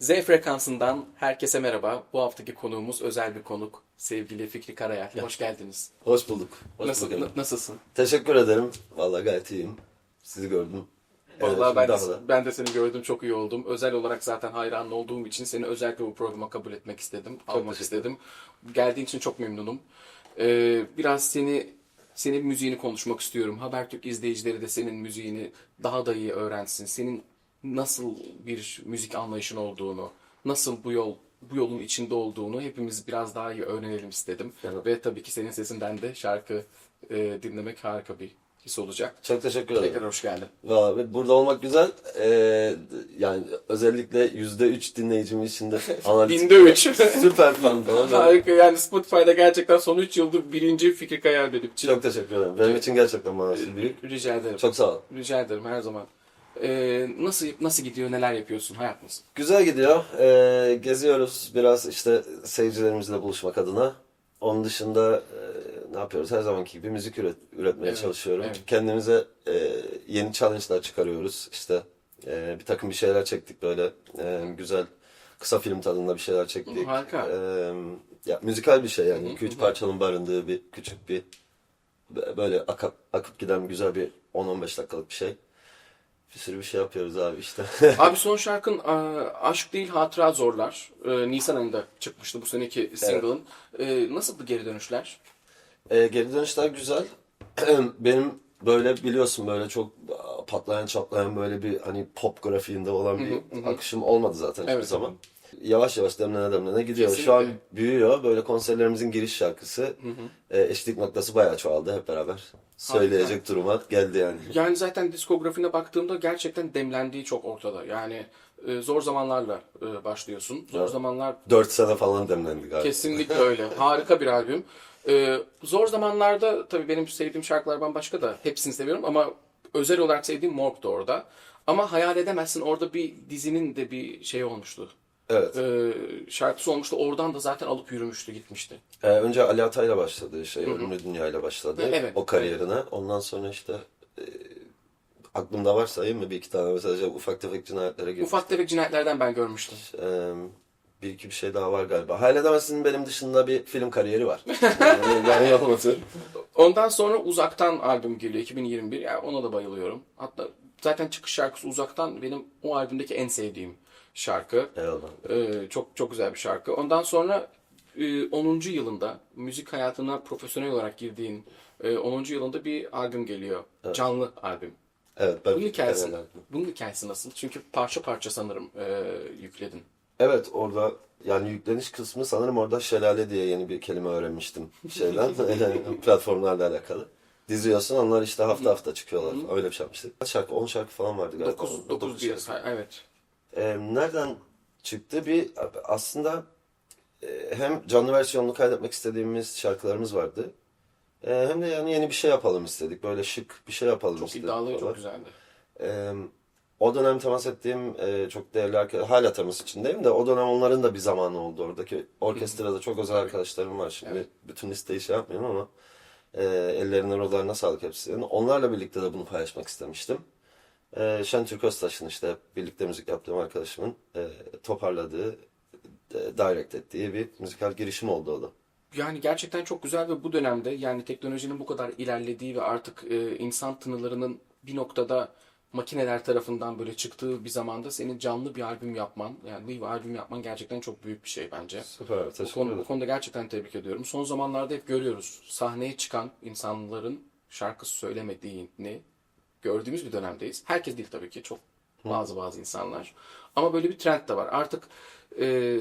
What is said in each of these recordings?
Z frekansından herkese merhaba. Bu haftaki konuğumuz özel bir konuk. Sevgili Fikri Karayel. Hoş geldiniz. Hoş bulduk. Hoş Nasıl, bulduk. na- nasılsın? Teşekkür ederim. Vallahi gayet iyiyim. Sizi gördüm. Vallahi ben, daha de, ben de seni gördüm çok iyi oldum. Özel olarak zaten hayran olduğum için seni özellikle bu programa kabul etmek istedim. almak teşekkür istedim. Geldiğin için çok memnunum. Ee, biraz seni senin müziğini konuşmak istiyorum. Habertürk izleyicileri de senin müziğini daha da iyi öğrensin. Senin nasıl bir müzik anlayışın olduğunu, nasıl bu yol bu yolun içinde olduğunu hepimiz biraz daha iyi öğrenelim istedim. Evet. Ve tabii ki senin sesinden de şarkı e, dinlemek harika bir his olacak. Çok teşekkür ederim. Tekrar hoş geldin. Vallahi burada olmak güzel. Ee, yani özellikle yüzde üç dinleyicim içinde analiz Binde üç. süper fan. Harika yani Spotify'da gerçekten son 3 yıldır birinci Fikri Kayal için. Çok teşekkür ederim. Benim için gerçekten manası büyük. Rica ederim. Çok sağ ol. Rica ederim her zaman. Ee, nasıl nasıl gidiyor, neler yapıyorsun, hayat nasıl? Güzel gidiyor. Ee, geziyoruz biraz işte seyircilerimizle buluşmak adına. Onun dışında e, ne yapıyoruz? Her zamanki gibi müzik üret, üretmeye Evet, çalışıyorum. evet. Kendimize e, yeni challenge'lar çıkarıyoruz. İşte e, bir takım bir şeyler çektik böyle e, güzel kısa film tadında bir şeyler çektik. Harika. E, ya müzikal bir şey yani. 2-3 parçanın barındığı bir küçük bir böyle akıp, akıp giden güzel bir 10-15 dakikalık bir şey. Bir sürü bir şey yapıyoruz abi işte. Abi son şarkın Aşk Değil Hatıra Zorlar. E, Nisan ayında çıkmıştı bu seneki single'ın. E, nasıldı geri dönüşler? E, geri dönüşler güzel. Benim böyle biliyorsun böyle çok patlayan çatlayan böyle bir hani pop grafiğinde olan bir akışım olmadı zaten hiçbir Evet. zaman. Yavaş yavaş demlene demlene gidiyor. Şu an Kesinlikle. büyüyor. Böyle konserlerimizin giriş şarkısı. E, eşlik noktası bayağı çoğaldı hep beraber. Söyleyecek duruma geldi yani. Yani zaten diskografine baktığımda gerçekten demlendiği çok ortada. Yani e, zor zamanlarla e, başlıyorsun. Zor Evet. zamanlar 4 sene falan demlendi galiba. Kesinlikle öyle. Harika bir albüm. Ee, zor zamanlarda tabii benim sevdiğim şarkılar bambaşka da hepsini seviyorum ama özel olarak sevdiğim Morg da orada. Ama hayal edemezsin orada bir dizinin de bir şey olmuştu. Evet. Ee, şarkısı olmuştu. Oradan da zaten alıp yürümüştü gitmişti. Ee, önce Ali Atay'la başladı şey, Ölümlü Dünya ile başladı. Evet. O kariyerine. Ondan sonra işte e, aklımda var sayayım mı bir iki tane mesela ufak tefek cinayetlere girdi. Ufak tefek cinayetlerden ben görmüştüm. Ee, bir iki bir şey daha var galiba. Hayal edemezsin benim dışında bir film kariyeri var. Yani, yani yapamadı. Ondan sonra Uzaktan albüm geliyor 2021. Yani ona da bayılıyorum. Hatta zaten çıkış şarkısı Uzaktan benim o albümdeki en sevdiğim şarkı. Eyvallah. Ee, çok çok güzel bir şarkı. Ondan sonra e, 10. yılında müzik hayatına profesyonel olarak girdiğin e, 10. yılında bir albüm geliyor. Canlı albüm. Evet ben Bunun hikayesi, Evet. bunun hikayesi nasıl? Çünkü parça parça sanırım e, yükledin. Evet orada yani yükleniş kısmı sanırım orada şelale diye yeni bir kelime öğrenmiştim şeyden platformlarla alakalı. Diziyorsun onlar işte hafta hafta çıkıyorlar. Öyle bir şey yapmıştık. Kaç şarkı? 10 şarkı falan vardı galiba. 9 Dokuz 9 diye evet. Ee, nereden çıktı? Bir aslında e, hem canlı versiyonunu kaydetmek istediğimiz şarkılarımız vardı. E, hem de yani yeni bir şey yapalım istedik. Böyle şık bir şey yapalım Çok istedik. iddialı, falan. çok güzeldi. E, o dönem temas ettiğim e, çok değerli arkadaşlar, hala temas içindeyim de o dönem onların da bir zamanı oldu. Oradaki orkestrada çok özel arkadaşlarım var. Şimdi bütün listeyi şey yapmıyorum ama e, ellerine rollerine sağlık hepsinin. Onlarla birlikte de bunu paylaşmak istemiştim. E, Şentürk Öztaş'ın işte birlikte müzik yaptığım arkadaşımın e, toparladığı, e, direct ettiği bir müzikal girişim oldu o da. Yani gerçekten çok güzel ve bu dönemde yani teknolojinin bu kadar ilerlediği ve artık e, insan tınılarının bir noktada makineler tarafından böyle çıktığı bir zamanda senin canlı bir albüm yapman, yani bir albüm yapman gerçekten çok büyük bir şey bence. Süper, Bu, konu, ederim. bu konuda gerçekten tebrik ediyorum. Son zamanlarda hep görüyoruz sahneye çıkan insanların şarkı söylemediğini gördüğümüz bir dönemdeyiz. Herkes değil tabii ki çok bazı bazı insanlar. Ama böyle bir trend de var. Artık e,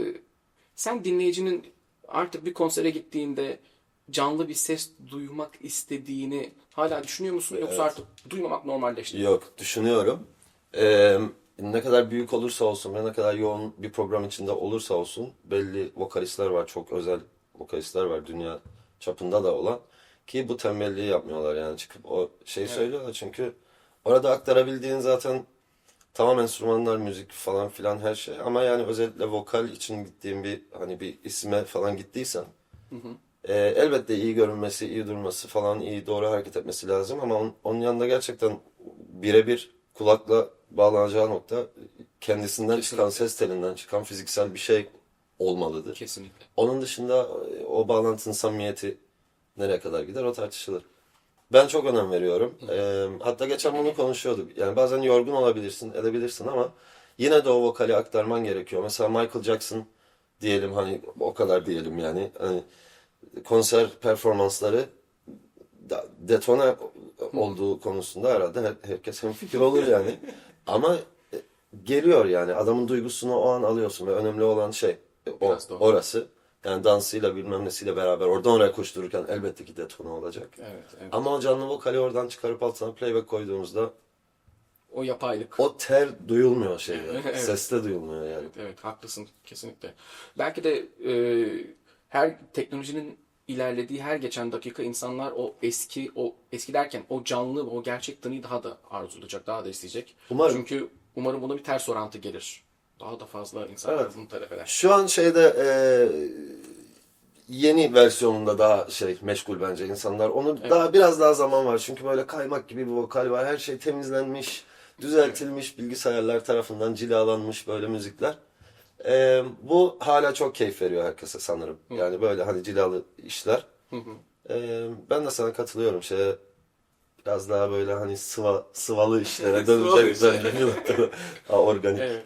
sen dinleyicinin artık bir konsere gittiğinde canlı bir ses duymak istediğini hala düşünüyor musun? Yoksa artık duymamak normalleşti. Yok, düşünüyorum. Ee, ne kadar büyük olursa olsun ve ne kadar yoğun bir program içinde olursa olsun belli vokalistler var, çok özel vokalistler var dünya çapında da olan ki bu tembelliği yapmıyorlar yani çıkıp o şeyi söylüyorlar çünkü orada aktarabildiğin zaten tamam enstrümanlar, müzik falan filan her şey ama yani özellikle vokal için gittiğin bir hani bir isme falan gittiysen e, elbette iyi görünmesi, iyi durması falan, iyi doğru hareket etmesi lazım ama onun, onun yanında gerçekten birebir kulakla bağlanacağı nokta kendisinden çıkan ses telinden çıkan fiziksel bir şey olmalıdır. Kesinlikle. Onun dışında e, o bağlantının samimiyeti nereye kadar gider o tartışılır. Ben çok önem veriyorum. Ee, hatta geçen bunu konuşuyorduk. Yani bazen yorgun olabilirsin, edebilirsin ama yine de o vokali aktarman gerekiyor. Mesela Michael Jackson diyelim hani o kadar diyelim yani. Hani konser performansları detone olduğu konusunda herhalde her- herkes hemfikir olur yani. Ama e, geliyor yani. Adamın duygusunu o an alıyorsun ve önemli olan şey e, o, orası. Yani dansıyla bilmem nesiyle beraber oradan oraya koştururken elbette ki detone olacak. Evet, evet. Ama o canlı vokali oradan çıkarıp altına playback koyduğumuzda O yapaylık. o ter duyulmuyor şeyde. Evet. Seste duyulmuyor yani. Evet, evet haklısın kesinlikle. Belki de e, her teknolojinin ilerlediği her geçen dakika insanlar o eski o eski derken o canlı o gerçek tanıyı daha da arzulayacak, daha da isteyecek. Umarım. Çünkü umarım buna bir ters orantı gelir. Daha da fazla insanlar Evet. bunu talep eder. Şu an şeyde e, yeni versiyonunda daha şey meşgul bence insanlar. Onu daha biraz daha zaman var. Çünkü böyle kaymak gibi bir vokal var. Her şey temizlenmiş, düzeltilmiş, bilgisayarlar tarafından cilalanmış böyle müzikler. E, bu hala çok keyif veriyor herkese sanırım. Yani böyle hani cilalı işler. E, ben de sana katılıyorum. Şey biraz daha böyle hani sıva, sıvalı işlere dönecek organik. Evet.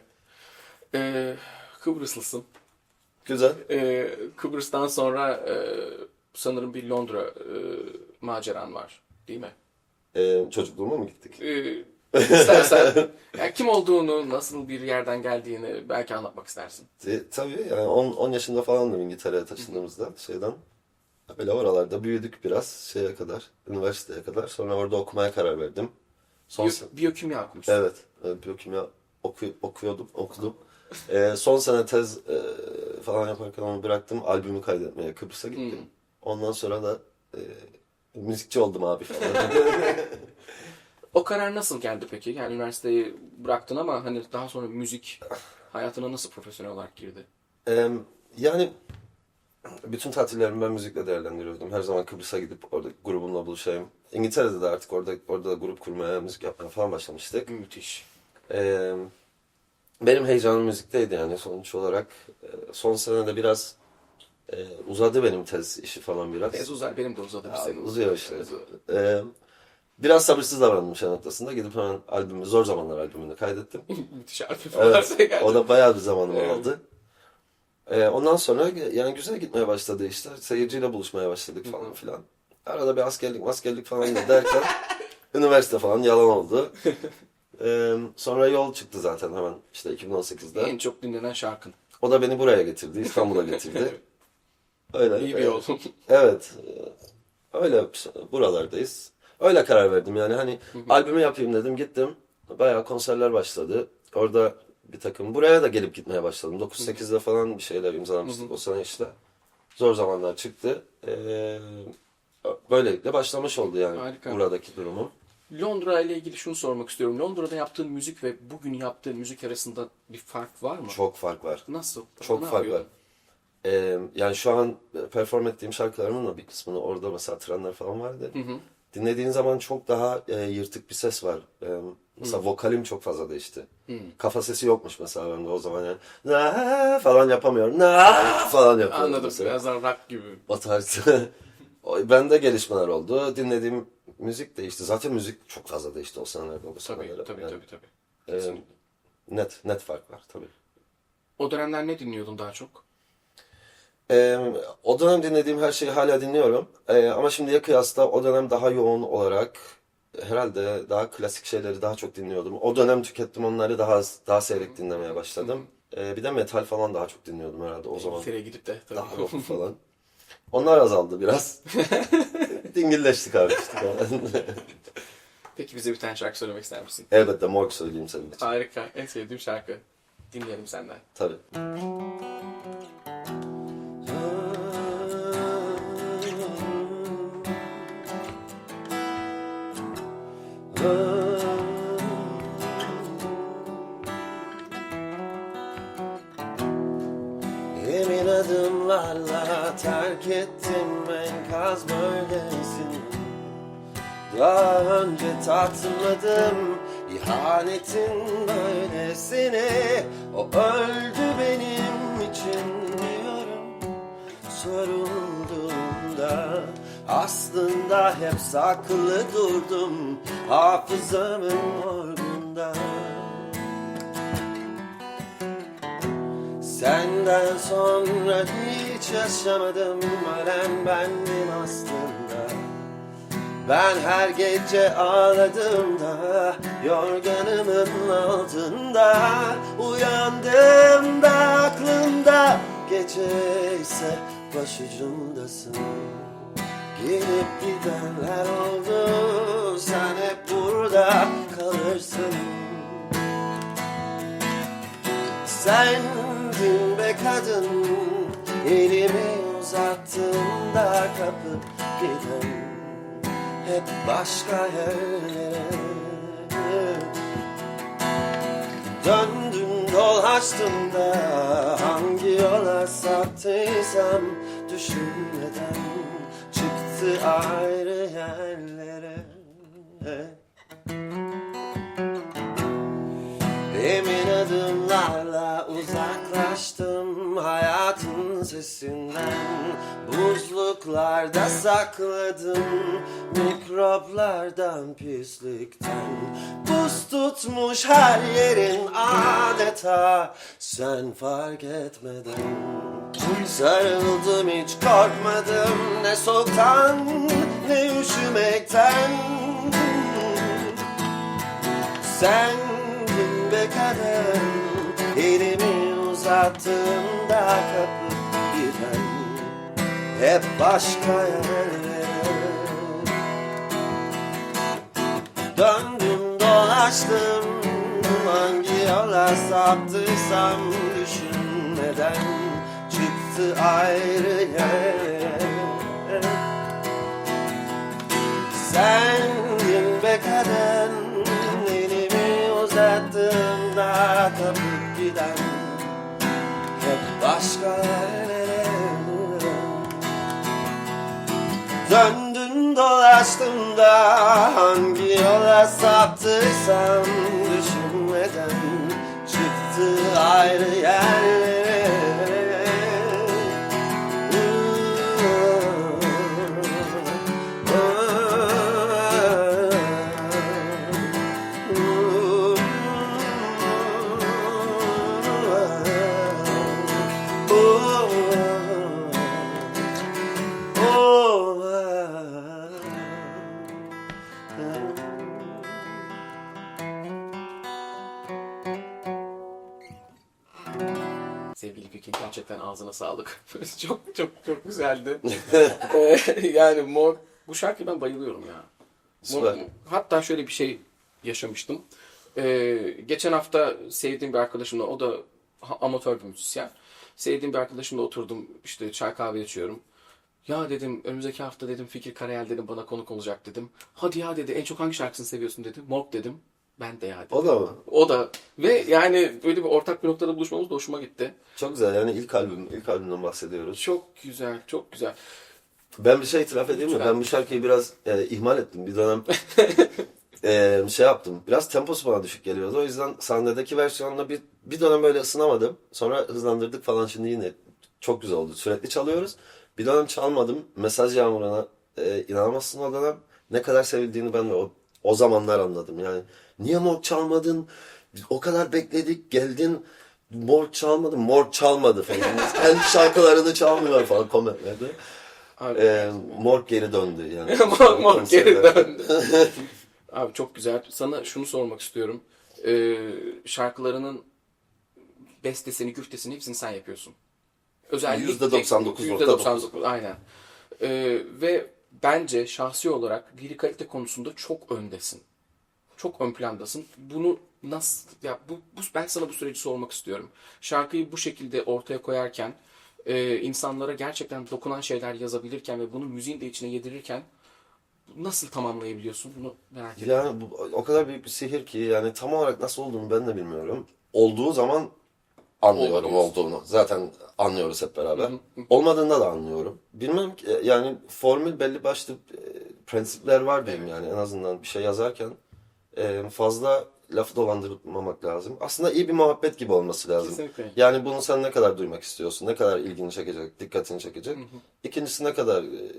E, Kıbrıslısın. Güzel. E, Kıbrıs'tan sonra e, sanırım bir Londra e, maceran var. Değil mi? E, çocukluğuma mı gittik? Ee, istersen yani kim olduğunu, nasıl bir yerden geldiğini belki anlatmak istersin. E, tabii yani 10, 10 yaşında falandım İngiltere'ye taşındığımızda şeyden. Böyle oralarda büyüdük biraz şeye kadar, üniversiteye kadar. Sonra orada okumaya karar verdim. Son Biyo- biyokimya okumuşsun. Evet, e, biyokimya oku, okuyordum, okudum. E, son sene tez e, falan yaparken onu bıraktım. Albümü kaydetmeye Kıbrıs'a gittim. Hmm. Ondan sonra da e, müzikçi oldum abi falan. O karar nasıl geldi peki? Yani üniversiteyi bıraktın ama hani daha sonra müzik hayatına nasıl profesyonel olarak girdi? Ee, yani bütün tatillerimi ben müzikle değerlendiriyordum. Her zaman Kıbrıs'a gidip orada grubumla buluşayım. İngiltere'de de artık orada orada da grup kurmaya, müzik yapmaya falan başlamıştık. Müthiş. Ee, benim heyecanım müzikteydi yani sonuç olarak. Son senede biraz e, uzadı benim tez işi falan biraz. Ez uzar benim de uzadı bir sene. uzuyor işte. Ee, biraz sabırsız davrandım şey noktasında. Gidip hemen albümü, Zor Zamanlar albümünü kaydettim. Müthiş albüm Evet, geldi. o da bayağı bir zamanımı Evet. aldı. Ee, ondan sonra yani güzel gitmeye başladı işler. Seyirciyle buluşmaya başladık falan filan. Arada bir askerlik maskerlik falan derken üniversite falan yalan oldu. Ee, sonra yol çıktı zaten hemen işte 2018'de. En çok dinlenen şarkın. O da beni buraya getirdi, İstanbul'a getirdi. Öyle. İyi bir yol. Evet. Öyle buralardayız. Öyle karar verdim yani hani albümü yapayım dedim gittim. Bayağı konserler başladı. Orada bir takım buraya da gelip gitmeye başladım. 9-8'de falan bir şeyler imzalamıştık o sene işte. Zor zamanlar çıktı. Ee, böylelikle başlamış oldu yani Harika. buradaki durumum. Londra ile ilgili şunu sormak istiyorum. Londra'da yaptığın müzik ve bugün yaptığın müzik arasında bir fark var mı? Çok fark var. Nasıl? Çok Ne fark yapıyor? var. Ee, yani şu an perform ettiğim şarkılarımın da bir kısmını orada mesela trenler falan vardı. Dinlediğin zaman çok daha e, yırtık bir ses var. Ee, mesela vokalim çok fazla değişti. Kafa sesi yokmuş mesela bende o zaman yani. Na falan yapamıyorum. Na falan yapıyorum. Anladım. mesela. Biraz daha rock gibi. O tarz. Bende gelişmeler oldu. Dinlediğim müzik değişti. Zaten müzik çok fazla değişti o senelerde. O Tabii senelerde. tabii Yani, tabii tabii. e, net net fark var tabii. O dönemler ne dinliyordun daha çok? Ee, o dönem dinlediğim her şeyi hala dinliyorum. Ee, ama şimdiye kıyasla o dönem daha yoğun olarak herhalde daha klasik şeyleri daha çok dinliyordum. O dönem tükettim onları daha daha seyrek dinlemeye başladım. Ee, bir de metal falan daha çok dinliyordum herhalde o zaman. Fere gidip de tabii. Daha rock falan. Onlar azaldı biraz. Dingilleştik abi işte. Peki bize bir tane şarkı söylemek ister misin? Elbette Morg söyleyeyim senin için. Harika. En sevdiğim şarkı. Dinleyelim senden. Tabii. Emin adımlarla terk ettim enkaz bölgesini Daha önce tatmadım İhanetin böylesine O öldü benim için diyorum. Sorulduğunda Aslında hep saklı durdum Hafızamın morgunda. Senden sonra hiç yaşamadım Ölen bendim aslında. Ben her gece ağladığımda Yorganımın altında. Uyandığımda aklımda Gece ise başucumdasın Gelip gidenler oldu Sen hep burada kalırsın. Sendin be kadın Elimi uzattığımda kapıp giden Hep başka yerlere Döndüm dolaştım da Hangi yola saptıysam Düşünmeden Çıktı ayrı yerlere. Emin adımlarla uzaklaştım hayatın sesinden. Buzluklarda sakladım mikroplardan pislikten tutmuş her yerin adeta. Sen fark etmeden Sarıldım hiç korkmadım. Ne soğuktan ne üşümekten. Sendin be kadın Elimi uzattığımda kapıp giden Hep başka yerlere. Döndüm dolaştım. Hangi yola saptıysam düşünmeden Çıktı ayrı yerlere Sendin be kadın Elimi uzattığımda kapıp giden Hep başka yerlere Döndün dolaştım da Hangi yola saptıysam Düşünmeden Çıktı ayrı yerlere ağzına sağlık. çok çok çok güzeldi. Ee, yani mor bu şarkıya ben bayılıyorum ya. Mor- Süper. hatta şöyle bir şey yaşamıştım. Ee, geçen hafta sevdiğim bir arkadaşımla o da ha- amatör bir müzisyen. Sevdiğim bir arkadaşımla oturdum işte çay kahve içiyorum. Ya dedim önümüzdeki hafta dedim Fikir Karayel dedim bana konuk olacak dedim. Hadi ya dedi en çok hangi şarkısını seviyorsun dedi. Morg dedim. Ben de ya dedim. O da mı? O da ve yani böyle bir ortak bir noktada buluşmamız da hoşuma gitti. Çok güzel yani ilk albüm, ilk albümden bahsediyoruz. Çok güzel, çok güzel. Ben bir şey itiraf edeyim mi? Lütfen. Ben bu şarkıyı biraz e, ihmal ettim. Bir dönem e, şey yaptım. Biraz temposu bana düşük geliyordu. O yüzden sahnedeki versiyonla bir, bir dönem böyle ısınamadım. Sonra hızlandırdık falan şimdi yine çok güzel oldu. Sürekli çalıyoruz. Bir dönem çalmadım. Mesaj yağmuruna e, inanamazsın o dönem. Ne kadar sevildiğini ben de o, o zamanlar anladım. Yani niye mor çalmadın? Biz o kadar bekledik geldin. Mor çalmadı, mor çalmadı falan. Kendi şarkılarını çalmıyor falan komentlerde. Ee, Morg geri döndü yani. Mor mor geri döndü. Abi çok güzel. Sana şunu sormak istiyorum. Ee, şarkılarının bestesini, güftesini hepsini sen yapıyorsun. Özellikle %99.9. %99, aynen. Ee, ve bence şahsi olarak lirikalite konusunda çok öndesin. Çok ön plandasın. Bunu nasıl ya bu, bu ben sana bu süreci sormak istiyorum. Şarkıyı bu şekilde ortaya koyarken e, insanlara gerçekten dokunan şeyler yazabilirken ve bunu müziğin de içine yedirirken nasıl tamamlayabiliyorsun? Bunu merak ediyorum. Yani bu o kadar büyük bir sihir ki yani tam olarak nasıl olduğunu ben de bilmiyorum. Olduğu zaman anlıyorum olduğunu. Zaten anlıyoruz hep beraber. Olmadığında da anlıyorum. Bilmem ki yani formül belli başlı e, prensipler var benim yani en azından bir şey yazarken e, fazla lafı dolandırmamak lazım. Aslında iyi bir muhabbet gibi olması lazım. Kesinlikle. Yani bunu sen ne kadar duymak istiyorsun, ne kadar ilgini çekecek, dikkatini çekecek. İkincisi ne kadar e,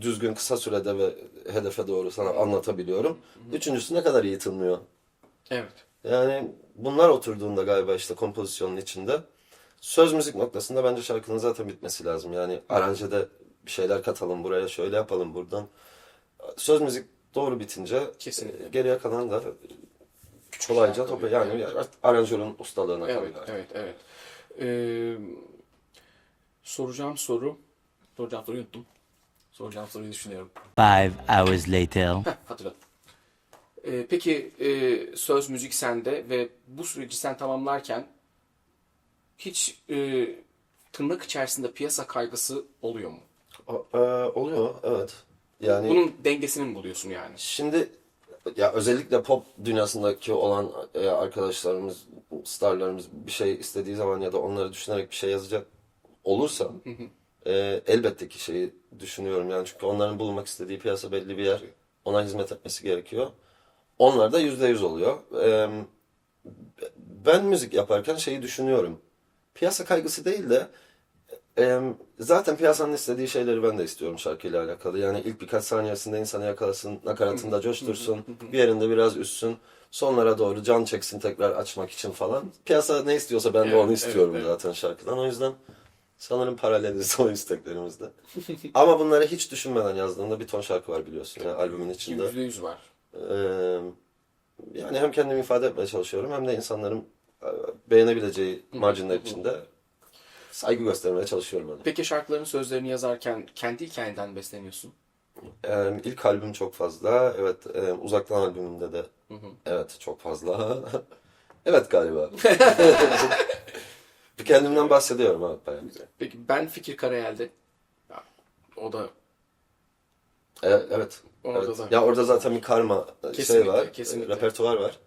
düzgün, kısa sürede ve hedefe doğru sana anlatabiliyorum. Üçüncüsü ne kadar iyi tınlıyor. Evet. Yani bunlar oturduğunda galiba işte kompozisyonun içinde söz müzik noktasında bence şarkının zaten bitmesi lazım. Yani aranjede bir şeyler katalım buraya şöyle yapalım buradan. Söz müzik doğru bitince Kesinlikle. geriye kalan da kolayca topu yani aranjörün ustalığına Evet, kalıyor. evet, evet. Ee, soracağım soru, soracağım soruyu unuttum. Soracağım soruyu düşünüyorum. Five hours later. Heh, hatırladım. Ee, peki e, söz müzik sende ve bu süreci sen tamamlarken hiç e, tırnak içerisinde piyasa kaygısı oluyor mu? O- e, oluyor evet. Yani Bunun dengesini mi buluyorsun yani? Şimdi ya özellikle pop dünyasındaki olan e, arkadaşlarımız, starlarımız bir şey istediği zaman ya da onları düşünerek bir şey yazacak olursa e, elbette ki şeyi düşünüyorum yani çünkü onların bulunmak istediği piyasa belli bir yer ona hizmet etmesi gerekiyor. Onlar da yüzde yüz oluyor. Ben müzik yaparken şeyi düşünüyorum. Piyasa kaygısı değil de e, zaten piyasanın istediği şeyleri ben de istiyorum şarkıyla alakalı. Yani ilk birkaç saniyesinde insanı yakalasın, nakaratında coştursun, bir yerinde biraz üssün. Sonlara doğru can çeksin tekrar açmak için falan. Piyasa ne istiyorsa ben de Evet, onu istiyorum evet, evet. zaten şarkıdan. O yüzden sanırım paraleliz o isteklerimizde. Ama bunları hiç düşünmeden yazdığımda bir ton şarkı var biliyorsun ya albümün içinde. Yüzde yüz var. Yani hem kendimi ifade etmeye çalışıyorum hem de insanların beğenebileceği marjinler içinde saygı göstermeye çalışıyorum. Hani. Peki şarkıların sözlerini yazarken kendi hikayenden besleniyorsun. Ee, ilk albüm çok fazla. Evet, e, uzaktan albümümde de evet çok fazla. evet galiba. kendimden bahsediyorum evet bayağı. Peki ben Fikir Karayel'de o da E, evet. Orada evet. da- Ya orada zaten bir karma e, şey Kesinlikle, var. kesinlikle. e, Repertuar var.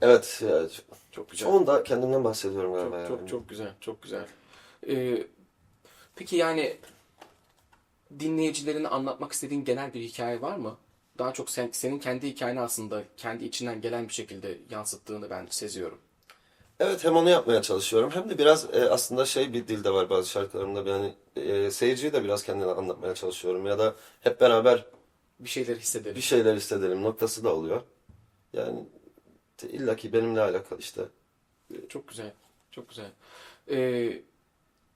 Evet. Ya, çok güzel. çoğunda kendimden bahsediyorum galiba. Çok, yani. çok çok güzel, çok güzel. Ee, peki yani dinleyicilerine anlatmak istediğin genel bir hikaye var mı? Daha çok sen, senin kendi hikayeni aslında kendi içinden gelen bir şekilde yansıttığını ben seziyorum. Evet hem onu yapmaya çalışıyorum hem de biraz e, aslında şey bir dilde var bazı şarkılarımda yani e, seyirciyi de biraz kendine anlatmaya çalışıyorum ya da hep beraber Bir şeyler hissedelim. bir şeyler istedelim noktası da oluyor. Yani illa ki benimle alakalı işte. Çok güzel, çok güzel. Ee,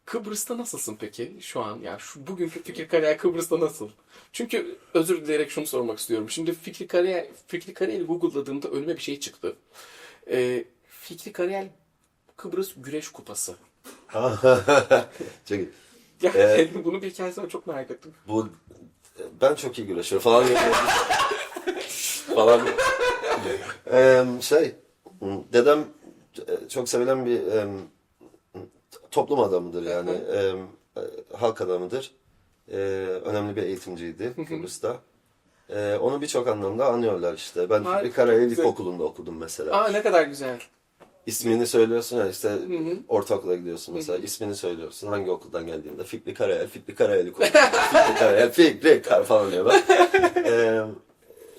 Kıbrıs'ta nasılsın peki şu an? Yani şu bugünkü Fikri Karayel Kıbrıs'ta nasıl? Çünkü özür dileyerek şunu sormak istiyorum. Şimdi Fikri Karayel, Fikri Karayel'i Google'ladığımda önüme bir şey çıktı. Ee, Fikri Karayel Kıbrıs Güreş Kupası. Çünkü Ya Ee, bunu bir hikayesi var çok merak ettim. bu ben çok iyi güreşiyorum falan falan. Eee, şey dedem e, çok sevilen bir em, toplum adamıdır yani e, halk adamıdır. Eee, önemli bir eğitimciydi Kıbrıs'ta. Eee, onu birçok anlamda anıyorlar işte. Ben Harika, bir Karayel. İlkokulu'nda okudum mesela. Aa ne kadar güzel. İsmini söylüyorsun ya işte ortaokula gidiyorsun mesela ismini söylüyorsun hangi okuldan geldiğinde Fikri Karayel, Fikri Karayel okulu. Fikri Karayel, Fikri Kar falan diyorlar. Ee,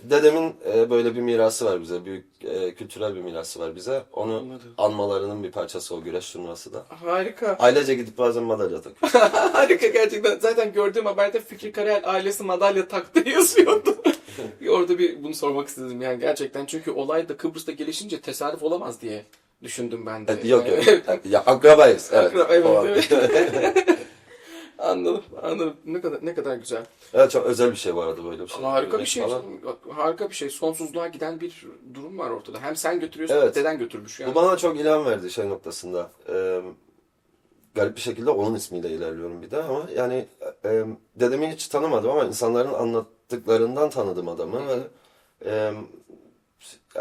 dedemin e, böyle bir mirası var bize büyük e, kültürel bir mirası var bize. Onu Anladım. anmalarının bir parçası o güreş turnuvası da. Harika. Ailece gidip bazen madalya takıyor. Harika gerçekten. Zaten gördüğüm haberde Fikri Karayel ailesi madalya taktı yazıyordu. Orada bir bunu sormak istedim yani gerçekten. Çünkü olay da Kıbrıs'ta gelişince tesadüf olamaz diye düşündüm ben de. yok yok. ya akrabayız. Evet. Akra- evet, anladım, anladım. Ne kadar ne kadar güzel. Evet, çok özel bir şey bu arada böyle bir şey. Harika bir şey. falan. Harika bir şey. Sonsuzluğa giden bir durum var ortada. Hem sen götürüyorsun, Evet. deden götürmüş yani. Bu bana çok ilham verdi şey noktasında. Ee, garip bir şekilde onun ismiyle ilerliyorum bir de ama yani e, dedemi hiç tanımadım ama insanların anlattıklarından tanıdım adamı ve e,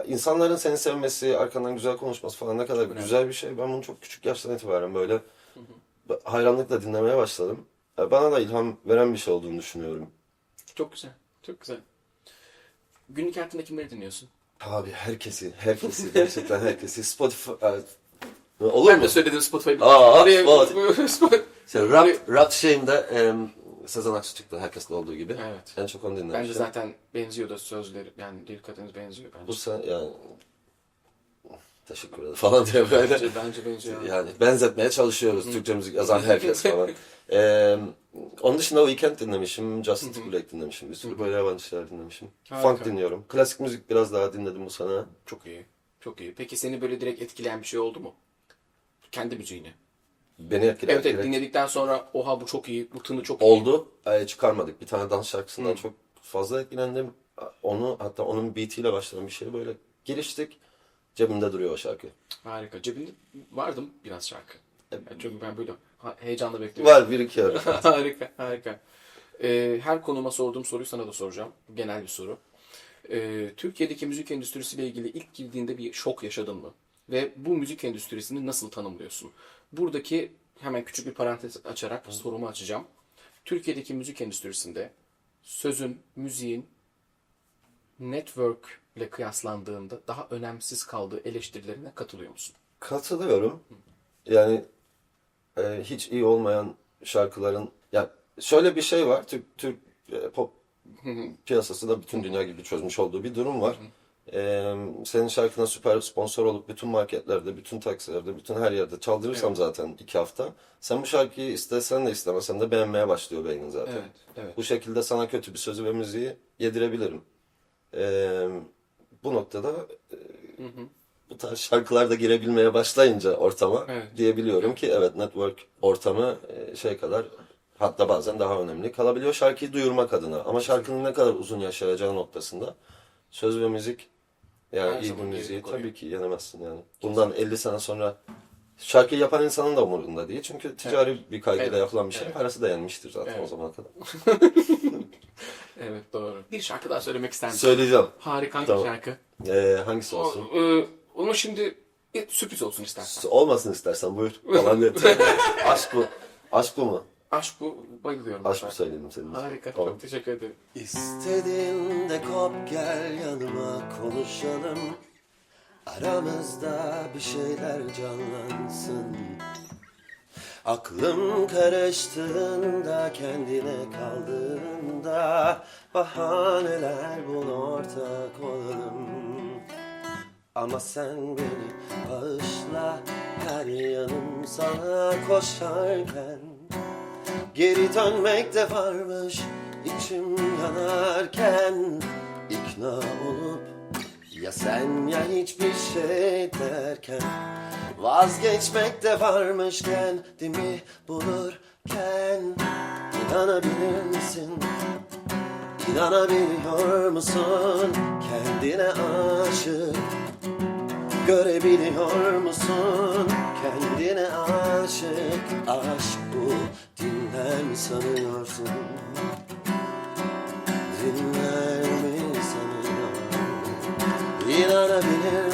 insanların seni sevmesi, arkandan güzel konuşması falan ne kadar güzel bir şey. Ben bunu çok küçük yaştan itibaren böyle hayranlıkla dinlemeye başladım. Bana da ilham veren bir şey olduğunu düşünüyorum. Çok güzel. Çok güzel. Günlük hayatında kimleri dinliyorsun? Abi herkesi, herkesi, gerçekten herkesi. Spotify... Olur Ben mu? de söyledim Spotify'ı. Aa, Spotify. Spotify. İşte rap, rap şeyinde em, Sezen Aksu çıktı herkesle olduğu gibi. Evet. En çok onu dinlemiştim. Bence zaten benziyor da sözleri. Yani lirik katınız benziyor bence. Bu sen yani teşekkür ederim falan diye böyle. Bence, bence benziyor. Yani benzetmeye çalışıyoruz Türkçe müzik yazan herkes falan. Ee, onun dışında Weekend dinlemişim, Justin Timberlake dinlemişim, bir sürü böyle yabancı şeyler dinlemişim. Harika. Funk dinliyorum. Klasik müzik biraz daha dinledim bu sene. Çok iyi. Çok iyi. Peki seni böyle direkt etkileyen bir şey oldu mu? Kendi müziğini. Beni etkileyen Evet, evet dinledikten sonra oha bu çok iyi, bu tını çok iyi. oldu. Ee, çıkarmadık. Bir tane dans şarkısından çok fazla etkilendim. Onu hatta onun beatiyle başlayan bir şey böyle giriştik. Cebimde duruyor o şarkı. Harika. Cebinde vardım biraz şarkı. Yani çünkü ben böyle heyecanla bekliyorum. Var bir iki harika, harika. Ee, her konuma sorduğum soruyu sana da soracağım. Genel bir soru. Ee, Türkiye'deki müzik endüstrisiyle ilgili ilk girdiğinde bir şok yaşadın mı? Ve bu müzik endüstrisini nasıl tanımlıyorsun? Buradaki hemen küçük bir parantez açarak sorumu açacağım. Türkiye'deki müzik endüstrisinde sözün, müziğin network ile kıyaslandığında daha önemsiz kaldığı eleştirilerine katılıyor musun? Katılıyorum. Yani e, hiç iyi olmayan şarkıların ya şöyle bir şey var. Türk Türk e, pop piyasası da bütün dünya gibi çözmüş olduğu bir durum var. E, senin şarkına süper sponsor olup bütün marketlerde, bütün taksilerde, bütün her yerde çaldırırsam zaten iki hafta. Sen bu şarkıyı istesen de istemesen de beğenmeye başlıyor beynin zaten. Evet, evet. Bu şekilde sana kötü bir sözü ve müziği yedirebilirim. E, bu noktada e, bu tarz şarkılar da girebilmeye başlayınca ortama Evet. diyebiliyorum ki evet network ortamı e, şey kadar hatta bazen daha önemli kalabiliyor şarkıyı duyurmak adına. Ama şarkının ne kadar uzun yaşayacağı noktasında söz ve müzik yani Her iyi bir koruyor. tabii ki yenemezsin yani. Bundan 50 sene sonra şarkıyı yapan insanın da umurunda değil. Çünkü ticari bir kaygıyla Evet. yapılan bir şey. Evet. Parası da yenmiştir zaten Evet. o zamana kadar. Evet doğru. Bir şarkı daha söylemek ister misin? Söyleyeceğim. Harika Tamam. şarkı? Ee, hangisi O, olsun? e, onu şimdi e, sürpriz olsun istersen. Olmasın istersen buyur. Falan. Aşk bu. Aşk bu mu? Aşk bu bayılıyorum. Aşk bu söyledim senin için. Harika Tamam. çok teşekkür ederim. İstediğinde kop gel yanıma konuşalım Aramızda bir şeyler canlansın Aklım karıştığında kendine kaldığında Bahaneler bul ortak olalım ama sen beni bağışla her yanım sana koşarken Geri dönmek de varmış içim yanarken. İkna olup ya sen ya hiçbir şey derken. Vazgeçmek de varmış kendimi bulurken. İnanabilir misin? İnanabiliyor musun? Kendine aşık. Görebiliyor musun? Kendine aşık. Aşk bu mi sanıyorsun? Dinler mi sanıyorsun İnanabilir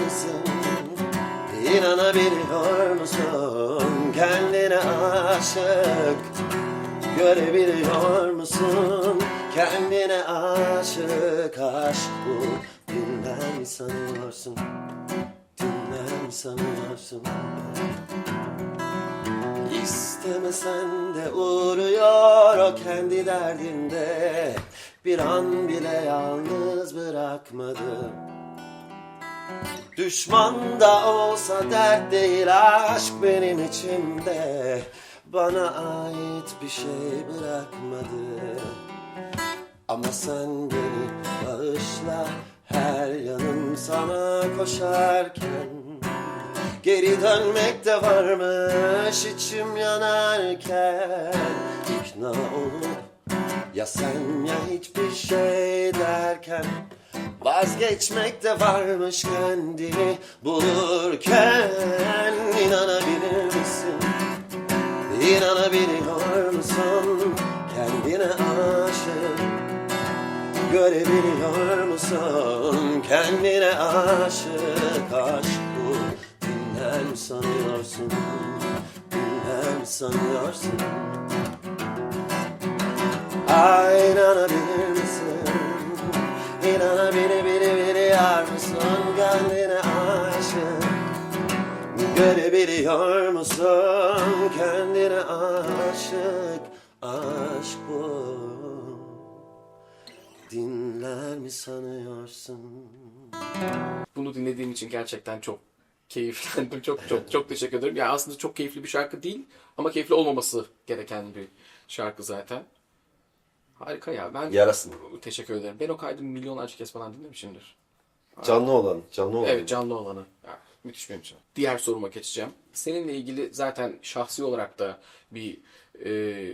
İnanabiliyor musun? Kendine aşık. Görebiliyor musun? Kendine aşık. Aşk bu. Dinler mi sanıyorsun? Dinler mi sanıyorsun İstemesen de uğruyor o kendi derdinde. Bir an bile yalnız bırakmadı Düşman da olsa dert değil aşk benim içimde. Bana ait bir şey bırakmadı. Ama sen beni bağışla her yanım sana koşarken Geri dönmek de varmış içim yanarken. İkna olup ya sen ya hiçbir şey derken. Vazgeçmek de varmış kendini bulurken. İnanabilir misin? İnanabiliyor musun? Kendine aşık. Görebiliyor musun? Kendine aşık aşk mi sanıyorsun mi sanıyorsun. Ay inanabilir misin? İnanabilir biri biri yar mısın kendine aşık. Görebiliyor musun? Kendine aşık Aşk bu. Dinler mi sanıyorsun? Bunu dinlediğim için gerçekten çok Keyiflendim. Çok çok çok teşekkür ederim. Yani aslında çok keyifli bir şarkı değil ama keyifli olmaması gereken bir şarkı zaten. Harika ya. Ben Yarasın. teşekkür ederim. Ben o kaydı milyonlarca kez falan dinlemişimdir. Canlı olan, canlı olan. Evet canlı olanı. Ya, müthiş benim için. Diğer soruma geçeceğim. Seninle ilgili zaten şahsi olarak da bir e,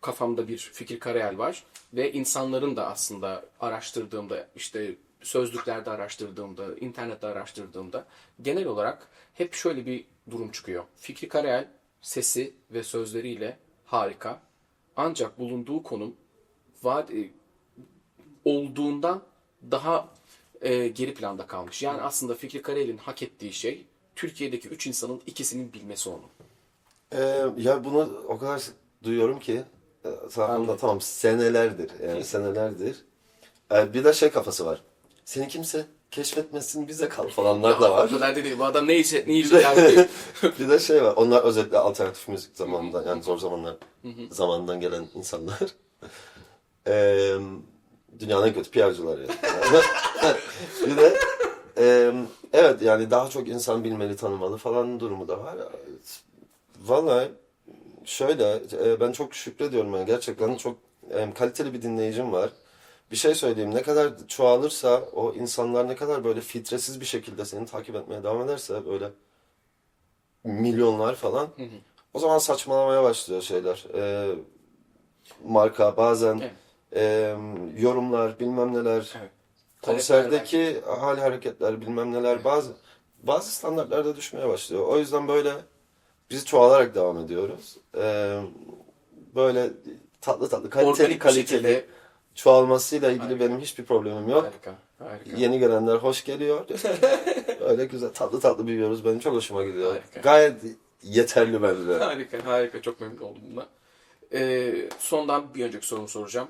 kafamda bir fikir kareyel var. Ve insanların da aslında araştırdığımda işte sözlüklerde araştırdığımda, internette araştırdığımda genel olarak hep şöyle bir durum çıkıyor. Fikri Karayel sesi ve sözleriyle harika. Ancak bulunduğu konum vaat, e, olduğundan daha e, geri planda kalmış. Yani aslında Fikri Karayel'in hak ettiği şey Türkiye'deki üç insanın ikisinin bilmesi onu. Ee, ya bunu o kadar duyuyorum ki e, sahanda tamam senelerdir yani senelerdir. Ee, bir de şey kafası var. Seni kimse keşfetmesin bize kal falanlar da var. O kadar değil. Bu adam ne işe, ne işe yani. bir de şey var. Onlar özellikle alternatif müzik zamanında yani zor zamanlar zamandan gelen insanlar. Ee, dünyanın en kötü PR'cıları yani. bir de e, evet yani daha çok insan bilmeli tanımalı falan durumu da var. Vallahi şöyle ben çok şükrediyorum yani gerçekten çok kaliteli bir dinleyicim var. Bir şey söyleyeyim ne kadar çoğalırsa o insanlar ne kadar böyle filtresiz bir şekilde seni takip etmeye devam ederse böyle milyonlar falan o zaman saçmalamaya başlıyor şeyler. E, marka bazen Evet. e, yorumlar bilmem neler Evet. konserdeki hal hareketler bilmem neler bazı bazı standartlarda düşmeye başlıyor. O yüzden böyle biz çoğalarak devam ediyoruz. E, böyle tatlı tatlı kaliteli Organik kaliteli şekilde. Çoğalmasıyla ilgili Harika. benim hiçbir problemim yok. Harika. Harika. Yeni gelenler hoş geliyor. Öyle güzel tatlı tatlı büyüyoruz. Benim çok hoşuma gidiyor. Harika. Gayet yeterli bence. Harika, harika. Çok memnun oldum buna. Ee, sondan bir önceki sorumu soracağım.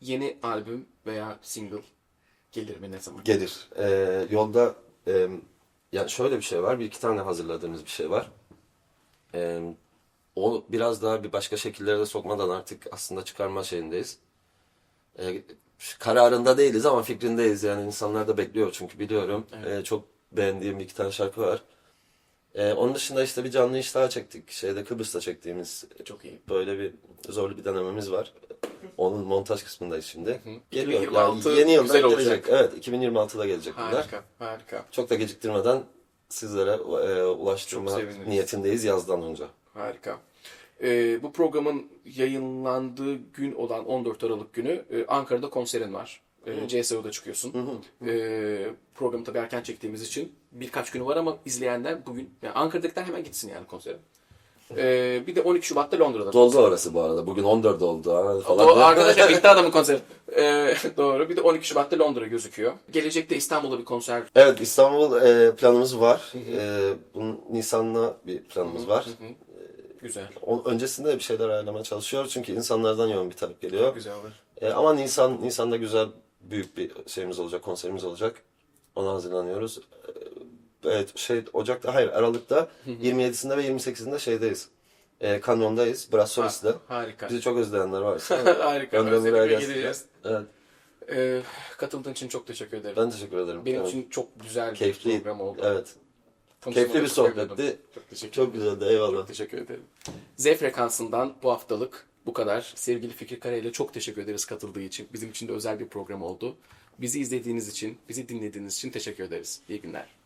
Yeni albüm veya single gelir mi ne zaman? Gelir. Ee, yolda e, yani şöyle bir şey var. Bir iki tane hazırladığımız bir şey var. Ee, o biraz daha bir başka şekillere de sokmadan artık aslında çıkarma şeyindeyiz. Ee, kararında değiliz ama fikrindeyiz. Yani insanlar da bekliyor çünkü biliyorum. Ee, çok beğendiğim bir iki tane şarkı var. Ee, onun dışında işte bir canlı iş daha çektik. Şeyde Kıbrıs'ta çektiğimiz Çok iyi. böyle bir zorlu bir denememiz var. Onun montaj kısmındayız şimdi. Geliyor. 2026 Yani yeni yılda güzel gelecek. olacak. Evet, 2026'da gelecek bunlar. Harika, harika. Çok da geciktirmeden sizlere e, ulaştırma Çok seviniriz. niyetindeyiz yazdan önce. Harika. Ee, bu programın yayınlandığı gün olan 14 Aralık günü e, Ankara'da konserin var. E, CSO'da çıkıyorsun. E, programı tabii erken çektiğimiz için birkaç günü var ama izleyenler bugün, yani Ankara'dakiler hemen gitsin yani konsere. E, bir de 12 Şubat'ta Londra'da. Doldu orası bu arada. Bugün 14 oldu ha, falan. O arkadaşlar bitti adamın konseri. E, doğru. Bir de 12 Şubat'ta Londra gözüküyor. Gelecekte İstanbul'da bir konser Evet İstanbul e, planımız var. E, bunun Nisan'la bir planımız var. Güzel. O, öncesinde de bir şeyler ayarlamaya çalışıyoruz çünkü insanlardan yoğun bir talep geliyor. Güzel olur. E, ama Nisan Nisan'da güzel büyük bir şeyimiz olacak, konserimiz olacak. Ona hazırlanıyoruz. E, evet şey Ocak'ta hayır Aralık'ta 27'sinde ve 28'inde şeydeyiz. E, Kanyon'dayız. Brassoris'te. Harika. Bizi çok özleyenler varsa. Harika. gelsinler. geleceğiz. Evet. E, katıldığın için çok teşekkür ederim. Ben teşekkür ederim. Benim Evet. için çok güzel bir keyifli. program oldu. Evet. Keyifli bir sohbetti. Çok teşekkür Çok güzeldi. Eyvallah. Çok teşekkür ederim. Z frekansından bu haftalık bu kadar. Sevgili Fikri Kare ile çok teşekkür ederiz katıldığı için. Bizim için de özel bir program oldu. Bizi izlediğiniz için, bizi dinlediğiniz için teşekkür ederiz. İyi günler.